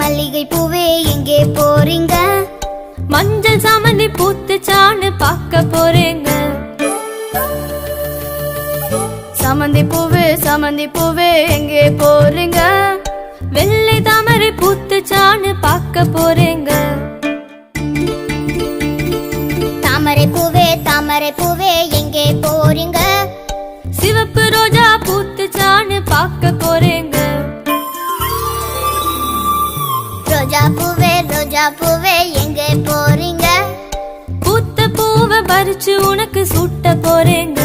மல்லிகை பூவே எங்கே போறீங்க? மஞ்சள் சாமந்தி பூத்துச்சான்னு பார்க்க போறேங்க. சமந்தி பூவு சமந்தி பூவே எங்கே போறீங்க? வெள்ளை தாமரை பூத்துச்சான்னு பார்க்க போறேங்க. ரோஜா பூவே ரோஜா பூவே எங்கே போறீங்க? பூத்த பூவை பறிச்சு உனக்கு சூட்ட போறேங்க.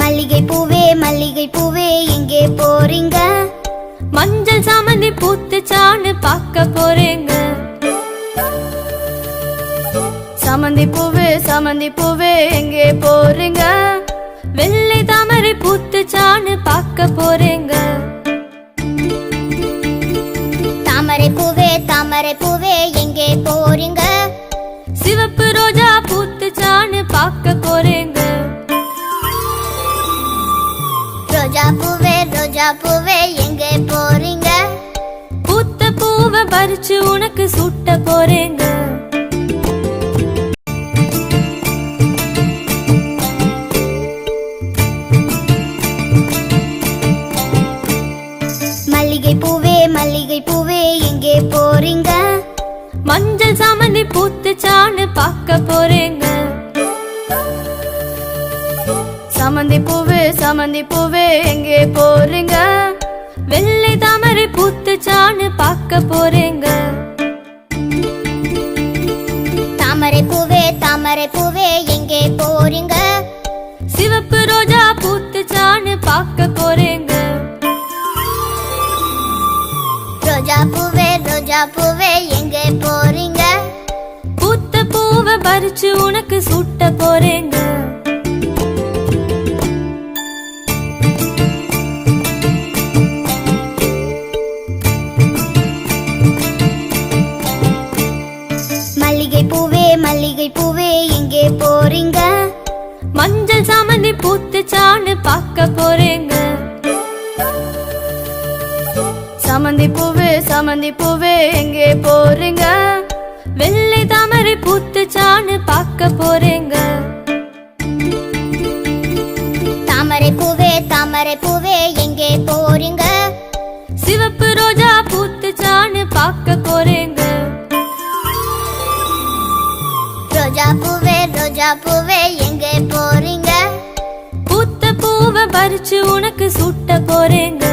மல்லிகை பூவே மல்லிகை பூவே எங்கே போறீங்க? மஞ்சள் சாமந்தி சமந்தி பூவே எங்கே போறீங்க? வெள்ளை தாமரை பூத்துச்சான்னு பார்க்க போறேங்க. தாமரை பூவே தாமரை பூவே எங்கே போறீங்க? சிவப்பு ரோஜா பூத்துச்சான்னு பார்க்க போறேங்க. ரோஜா பூவே ரோஜா பூவே எங்கே போறீங்க? பூத்த பூவை பறிச்சு உனக்கு சூட்ட போறேங்க. மல்லிகை பூவே எங்கே போறீங்க? மஞ்சள் சாமந்தி பூத்துச்சான்னு பார்க்க போறேங்க. சமந்தி பூவு சமந்தி பூவே எங்கே போறீங்க? வெள்ளை தாமரை பூத்துச்சான்னு பார்க்க போறேங்க. பூவே எங்கே போறீங்க? பூத்த பூவை பறிச்சு உனக்கு சுட்ட போறேங்க. சாமந்தி பூவே சாமந்தி பூவு எங்கே போறீங்க? வெள்ளி தாமரை பூத்துச்சான்னு பார்க்க போறீங்க. தாமரை பூவே தாமரை பூவே எங்கே போறீங்க? சிவப்பு ரோஜா பூத்துச்சான்னு பார்க்க போறீங்க. ரோஜா பூவே ரோஜா பூவே எங்கே போறீங்க? பூத்த பூவை பறிச்சு உனக்கு சுட்ட போறேங்க.